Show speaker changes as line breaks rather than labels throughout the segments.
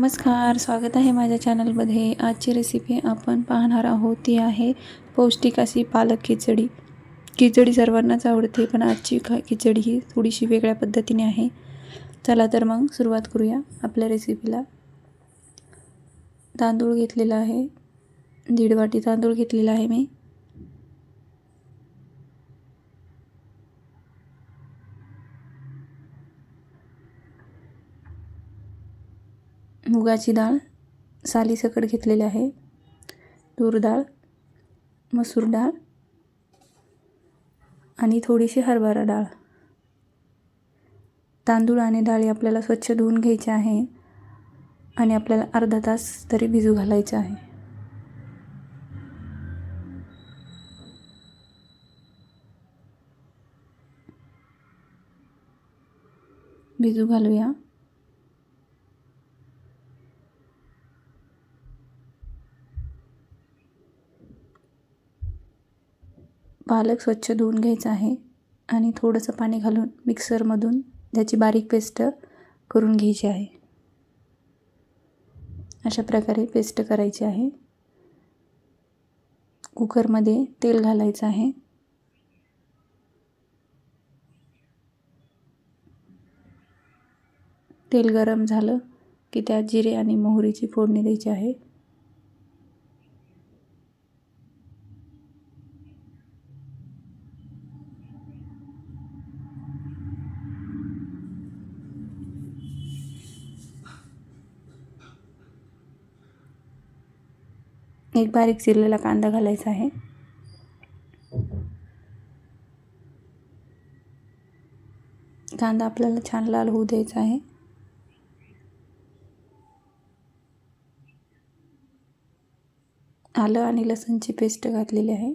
नमस्कार स्वागत आहे माझ्या चॅनलमध्ये. आजची रेसिपी आपण पाहणार आहोत ती आहे पौष्टिक अशी पालक खिचडी. खिचडी सर्वांनाच आवडते पण आजची ख खिचडी ही थोडीशी वेगळ्या पद्धतीने आहे. चला तर मग सुरुवात करूया आपल्या रेसिपीला तांदूळ घेतलेला आहे. दीड वाटी तांदूळ घेतलेला आहे मी. मुगाची डाळ सालीसकट घेतलेली आहे. तूर डाळ मसूर डाळ आणि थोडीशी हरभरा डाळ. तांदूळ आणि डाळी आपल्याला स्वच्छ धुवून घ्यायचे आहे आणि आपल्याला अर्धा तास तरी भिजू घालायचं आहे. भिजू घालूया. पालक स्वच्छ धुवून घ्यायचा आहे आणि थोडंसं पाणी घालून मिक्सरमधून त्याची बारीक पेस्ट करून घ्यायची आहे. अशा प्रकारे पेस्ट करायची आहे. कुकरमध्ये तेल घालायचं आहे. तेल गरम झालं की त्यात जिरे आणि मोहरीची फोडणी द्यायची आहे. एक बारीक चिरलेला कांदा घालायचा आहे. कांदा आपल्याला छान लाल होऊ द्यायचा आहे. आलं आणि लसूणची पेस्ट घातलेली आहे.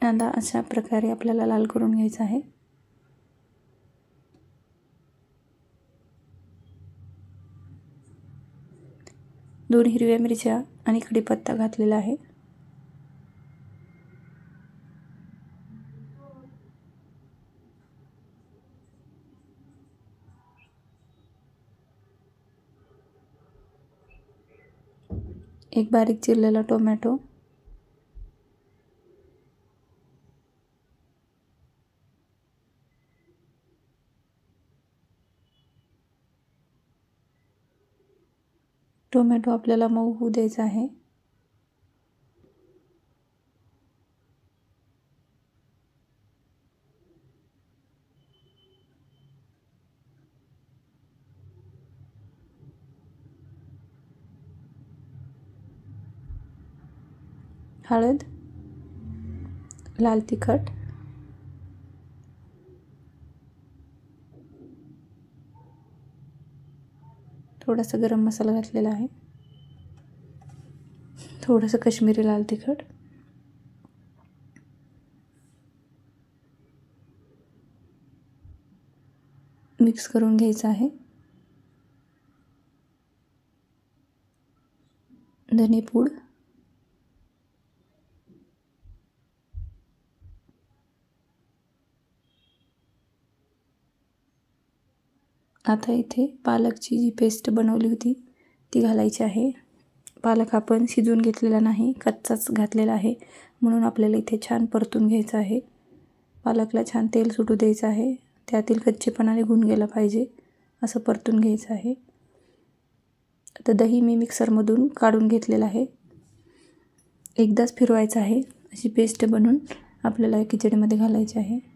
कांदा अशा प्रकारे आपल्याला लाल करून घ्यायचा आहे. दोन हिरव्या मिरच्या आणि कढीपत्ता घातलेला आहे. एक बारीक चिरलेला टोमॅटो टोमॅटो आपल्याला मऊ होऊ द्यायचा आहे. हळद लाल तिखट थोडासा गरम मसाला घातलेला आहे. थोडंसं कश्मीरी लाल तिखट. मिक्स करून घ्यायचं आहे. धनेपूड. आता इथे पालकची जी पेस्ट बनवली होती ती घालायची आहे. पालक आपण शिजवून घेतलेला नाही कच्चाच घातलेला आहे. म्हणून आपल्याला इथे छान परतून घ्यायचं आहे. पालकला छान तेल सुटू द्यायचं आहे. त्यातील कच्चेपणा निघून गेला पाहिजे असं परतून घ्यायचं आहे. आता दही मी मिक्सरमधून काढून घेतलेलं आहे. एकदाच फिरवायचं आहे. अशी पेस्ट बनवून आपल्याला खिचडीमध्ये घालायची आहे.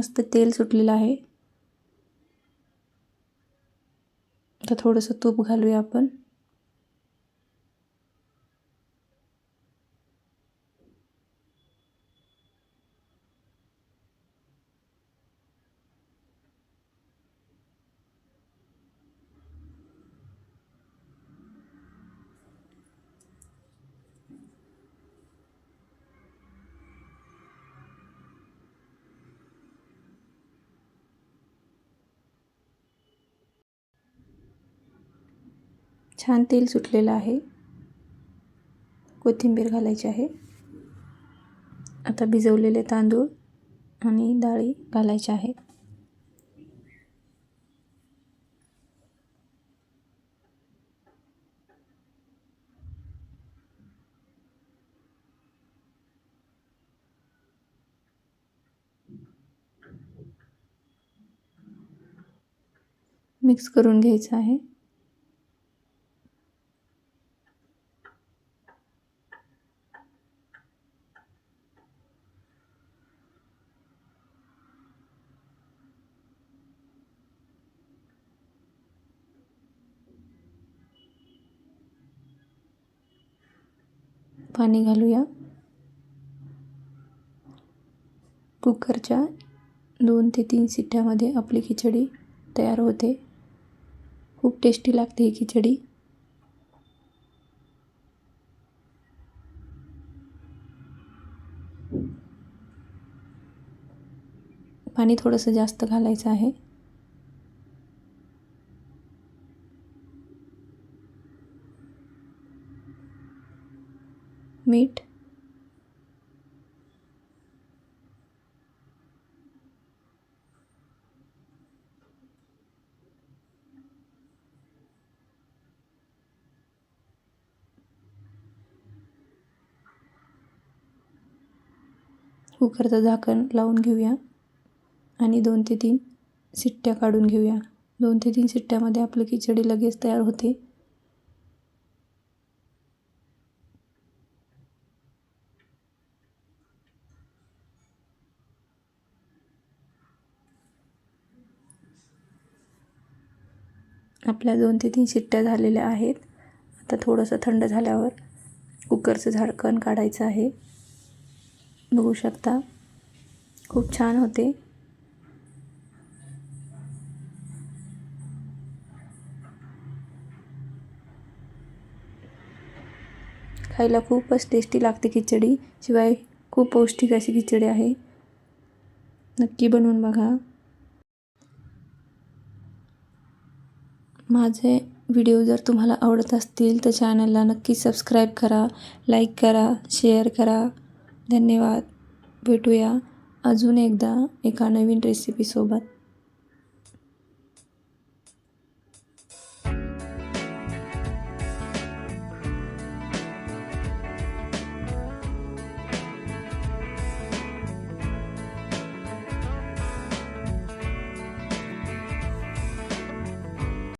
मस्त तेल सुटलेलं आहे. आता थोडंसं तूप घालूया आपण. छान तेल सुटलेलं आहे. कोथिंबीर घालायची आहे. आता भिजवलेले तांदूळ आणि डाळी घालायच्या आहे मिक्स करून घ्यायचं आहे. पाणी घालूया. कुकरच्या दोन ते तीन सिट्ट्यामध्ये आपली खिचडी तयार होते. खूप टेस्टी लागते ही खिचडी. पाणी थोडंसं जास्त घालायचं आहे. मीठ. कुकरचं झाकण लावून घेऊया. आणि दोन ते तीन शिट्ट्या काढून घेऊया. दोन ते तीन शिट्ट्यामध्ये आपली खिचडी लगेच तयार होते. आपल्या दोन ते तीन शिट्ट्या झालेल्या आहेत. आता थोडंसं थंड झाल्यावर कुकरचं झाडकण काढायचं आहे. बघू शकता. खूप छान होते. खायला खूपच टेस्टी लागते खिचडी. शिवाय खूप पौष्टिक अशी खिचडी आहे. नक्की बनवून बघा. माझे व्हिडिओ जर तुम्हाला आवडत असतील तर चॅनलला नक्की सबस्क्राईब करा लाईक करा शेअर करा. धन्यवाद. भेटूया अजून एकदा एका नवीन रेसिपीसोबत